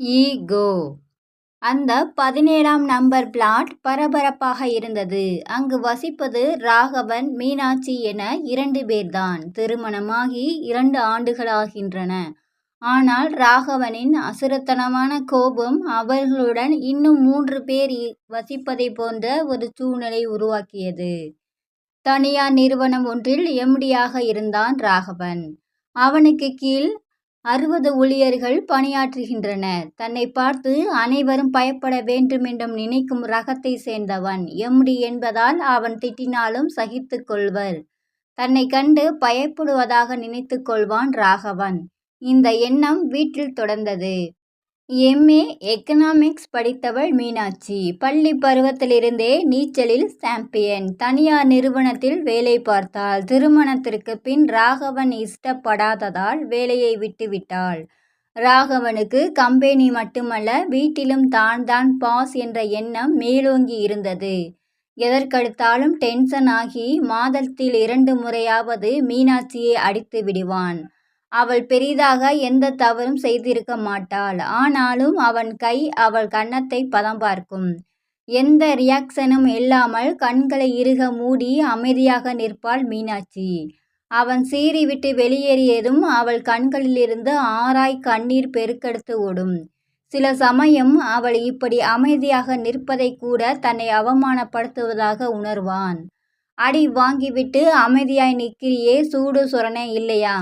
Ego. அந்த பதினேழாம் number plot பரபரப்பாக இருந்தது. அங்கு வசிப்பது ராகவன் மீனாட்சி என இரண்டு பேர்தான். திருமணமாகி இரண்டு ஆண்டுகளாகின்றன. ஆனால் ராகவனின் அசுரத்தனமான கோபம் அவர்களுடன் இன்னும் மூன்று பேர் வசிப்பதை போன்ற ஒரு சூழ்நிலை உருவாக்கியது. தனியார் நிறுவனம் ஒன்றில் எம்டியாக இருந்தான் ராகவன். அவனுக்கு கீழ் அறுபது ஊழியர்கள் பணியாற்றுகின்றனர். தன்னை பார்த்து அனைவரும் பயப்பட வேண்டுமென்றும் நினைக்கும் ரகத்தை சேர்ந்தவன் எம்டி என்பதால் அவன் திட்டினாலும் சகித்து கொள்வர். தன்னை கண்டு பயப்படுவதாக நினைத்து கொள்வான் ராகவன். இந்த எண்ணம் வீட்டில் தொடர்ந்தது. எம்ஏ எக்கனாமிக்ஸ் படித்தவள் மீனாட்சி. பள்ளி பருவத்திலிருந்தே நீச்சலில் சாம்பியன் தனியார் நிறுவனத்தில் வேலை பார்த்தாள். திருமணத்திற்கு பின் ராகவன் இஷ்டப்படாததால் வேலையை விட்டுவிட்டாள். ராகவனுக்கு கம்பெனி மட்டுமல்ல வீட்டிலும் தான் தான் பாஸ் என்ற எண்ணம் மேலோங்கி இருந்தது. எதற்கெடுத்தாலும் டென்ஷன் ஆகி மாதத்தில் இரண்டு முறையாவது மீனாட்சியை அடித்து விடுவான். அவள் பெரிதாக எந்த தவறும் செய்திருக்க மாட்டாள். ஆனாலும் அவன் கை அவள் கன்னத்தை பதம் பார்க்கும். எந்த ரியாக்ஷனும் இல்லாமல் கண்களை இறுக மூடி அமைதியாக நிற்பாள் மீனாட்சி. அவன் சீறிவிட்டு வெளியேறியதும் அவள் கண்களிலிருந்து ஆராய் கண்ணீர் பெருக்கெடுத்து ஓடும். சில சமயம் அவள் இப்படி அமைதியாக நிற்பதை கூட தன்னை அவமானப்படுத்துவதாக உணர்வான். அடி வாங்கிவிட்டு அமைதியாய் நிற்கிறியே சூடு சுரணே இல்லையா?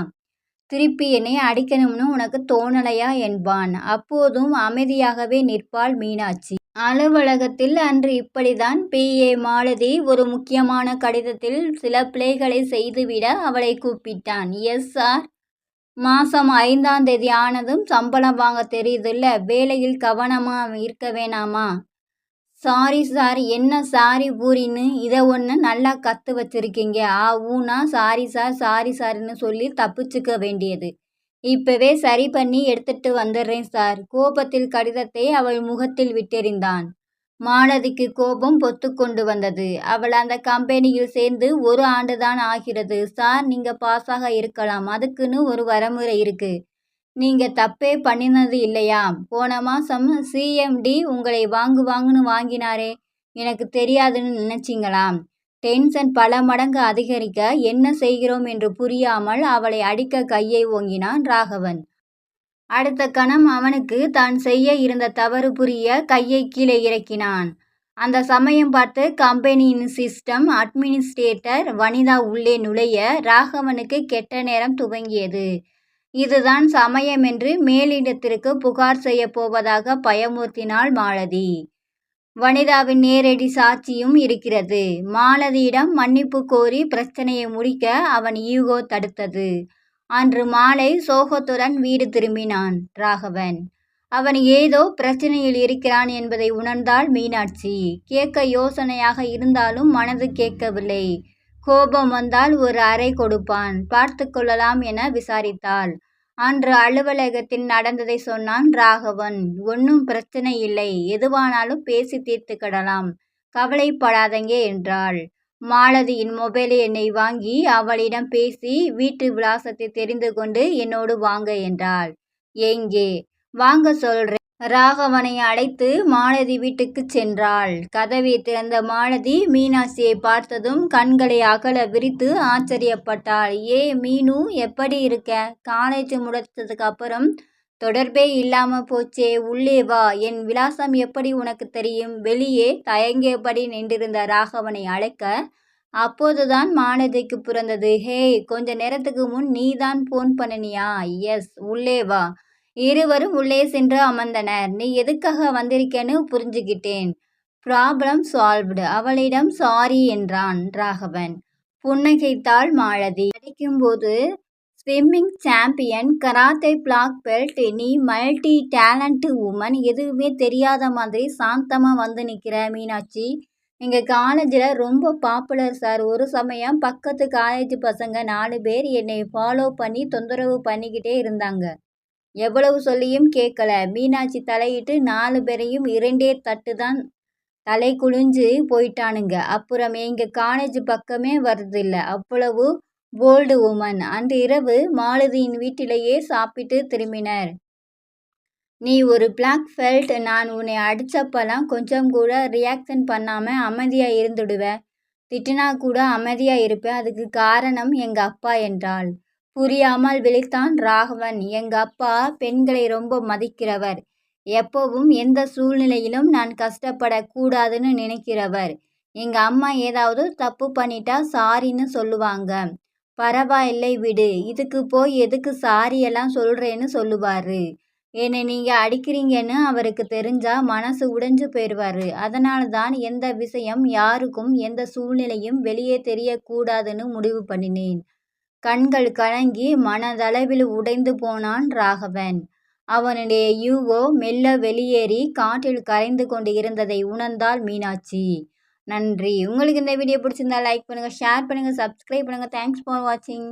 திருப்பி என்னை அடிக்கணும்னு உனக்கு தோணலையா என்பான். அப்போதும் அமைதியாகவே நிற்பாள் மீனாட்சி. அலுவலகத்தில் அன்று இப்படிதான் பி. ஏ. மாலதி ஒரு முக்கியமான கடிதத்தில் சில பிளேகளை செய்துவிட அவளை கூப்பிட்டான். எஸ். சார் மாசம் ஐந்தாம் தேதி ஆனதும் சம்பளம் வாங்க தெரியுதுல்ல. வேலையில் கவனமாக இருக்க வேணாமா? Sorry sir. என்ன சாரி பூரின்னு இதை ஒன்று நல்லா கற்று வச்சுருக்கீங்க. ஆ ஊனா சாரி சார் சாரி சார்னு சொல்லி தப்பிச்சுக்க வேண்டியது. இப்போவே சரி பண்ணி எடுத்துட்டு வந்துடுறேன் சார். கோபத்தில் கடிதத்தை அவள் முகத்தில் விட்டெறிந்தான். மாலதிக்கு கோபம் பொத்து கொண்டு வந்தது. அவள் அந்த கம்பெனியில் சேர்ந்து ஒரு ஆண்டு தான் ஆகிறது. சார் நீங்கள் பாஸாக இருக்கலாம். அதுக்குன்னு ஒரு வரமுறை இருக்குது நீங்கள் தப்பே பண்ணினது இல்லையா? போன மாதம் சிஎம்டி உங்களை வாங்கு வாங்குன்னு வாங்கினாரே. எனக்கு தெரியாதுன்னு நினைச்சிங்களாம் டென்ஷன் பல மடங்கு அதிகரிக்க என்ன செய்கிறோம் என்று புரியாமல் அவளை அடிக்க கையை ஓங்கினான் ராகவன். அடுத்த கணம் அவனுக்கு தான் செய்ய இருந்த தவறு புரிய கையை கீழே இறக்கினான். அந்த சமயம் பார்த்து கம்பெனியின் சிஸ்டம் அட்மினிஸ்ட்ரேட்டர் வனிதா உள்ளே நுழைய ராகவனுக்கு கெட்ட நேரம் துவங்கியது. இதுதான் சமயம் என்று மேலிடத்திற்கு புகார் செய்ய போவதாக பயமுறுத்தினாள் மாலதி. வனிதாவின் நேரடி சாட்சியும் இருக்கிறது. மாலதியிடம் மன்னிப்பு கோரி பிரச்சனையை முடிக்க அவன் ஈகோ தடுத்தது. அன்று மாலை சோகத்துடன் வீடு திரும்பினான் ராகவன். அவன் ஏதோ பிரச்சனையில் இருக்கிறான் என்பதை உணர்ந்தாள் மீனாட்சி. கேட்க யோசனையாக இருந்தாலும் மனது கேட்கவில்லை. கோபம் வந்தால் ஒரு அறை கொடுப்பான். பார்த்து கொள்ளலாம் என விசாரித்தாள். அன்று அலுவலகத்தில் நடந்ததை சொன்னான் ராகவன். ஒன்றும் பிரச்சனை இல்லை. எதுவானாலும் பேசி தீர்த்துக்கிடலாம் கவலைப்படாதங்க என்றாள். மாலதியின் மொபைல் எண்ணை வாங்கி அவளிடம் பேசி வீட்டு விலாசத்தை தெரிந்து கொண்டு என்னோடு வாங்க என்றாள். எங்கே? வாங்க சொல்றேன். ராகவனை அழைத்து மாலதி வீட்டுக்கு சென்றாள். கதவை திறந்த மாலதி மீனாட்சியை பார்த்ததும் கண்களை அகல விரித்து ஆச்சரியப்பட்டாள். ஏ மீனு எப்படி இருக்க? காலேஜ் முடித்ததுக்கு அப்புறம் தொடர்பே இல்லாம போச்சே உள்ளே வா. என் விலாசம் எப்படி உனக்கு தெரியும்? வெளியே தயங்கியபடி நின்றிருந்த ராகவனை அழைக்க அப்போதுதான் மாலதிக்கு பிறந்தது. ஹே கொஞ்ச நேரத்துக்கு முன் நீ தான் போன் பண்ணனியா? எஸ் உள்ளே வா. இருவரும் உள்ளே சென்று அமர்ந்தனர். நீ எதுக்காக வந்திருக்கேன்னு புரிஞ்சுக்கிட்டேன் ப்ராப்ளம் சால்வ்டு. அவளிடம் சாரி என்றான் ராகவன். புன்னகைத்தாள் மாலதி. அடிக்கும்போது swimming champion karate black belt நீ மல்டி டேலண்ட் உமன் எதுவுமே தெரியாத மாதிரி சாந்தமாக வந்து நிற்கிற மீனாட்சி. எங்கள் காலேஜில் ரொம்ப பாப்புலர் சார். ஒரு சமயம் பக்கத்து காலேஜ் பசங்க நாலு பேர் என்னை ஃபாலோ பண்ணி தொந்தரவு பண்ணிக்கிட்டே இருந்தாங்க. எவ்வளவு சொல்லியும் கேட்கல. மீனாட்சி தலையிட்டு நாலு பேரையும் இரண்டே தட்டு தான் தலை குளிஞ்சு போயிட்டானுங்க. அப்புறம் எங்கள் காலேஜ் பக்கமே வர்றதில்ல. அவ்வளவு போல்டு உமன் அன்று இரவு மாலதியின் வீட்டிலேயே சாப்பிட்டு திரும்பினர். நீ ஒரு பிளாக் ஃபெல்ட் நான் உன்னை அடித்தப்பெல்லாம் கொஞ்சம் கூட ரியாக்ஷன் பண்ணாமல் அமைதியாக இருந்துடுவேன் திட்டினா கூட அமைதியாக இருப்பேன் அதுக்கு காரணம் எங்கள் அப்பா என்றாள். புரியாமல் விழித்தான் ராகவன். எங்க அப்பா பெண்களை ரொம்ப மதிக்கிறவர். எப்பவும் எந்த சூழ்நிலையிலும் நான் கஷ்டப்படக்கூடாதுன்னு நினைக்கிறவர். எங்க அம்மா ஏதாவது தப்பு பண்ணிட்டா சாரின்னு சொல்லுவாங்க. பரவாயில்லை விடு. இதுக்கு போய் எதுக்கு சாரியெல்லாம் சொல்கிறேன்னு சொல்றேன்னு சொல்லுவாரு. என்னை நீங்க அடிக்கிறீங்கன்னு அவருக்கு தெரிஞ்சா மனசு உடைஞ்சு போயிடுவாரு அதனால தான் எந்த விஷயம் யாருக்கும் எந்த சூழ்நிலையும் வெளியே தெரியக்கூடாதுன்னு முடிவு பண்ணினேன். கண்கள் கலங்கி மனதளவில் உடைந்து போனான் ராகவன். அவனுடைய யூகோ மெல்ல வெளியேறி காற்றில் கரைந்து கொண்டு இருந்ததை உணர்ந்தாள் மீனாட்சி. நன்றி. உங்களுக்கு இந்த வீடியோ பிடிச்சிருந்தா லைக் பண்ணுங்கள் ஷேர் பண்ணுங்கள் சப்ஸ்கிரைப் பண்ணுங்கள் தேங்க்ஸ் ஃபார் வாட்சிங்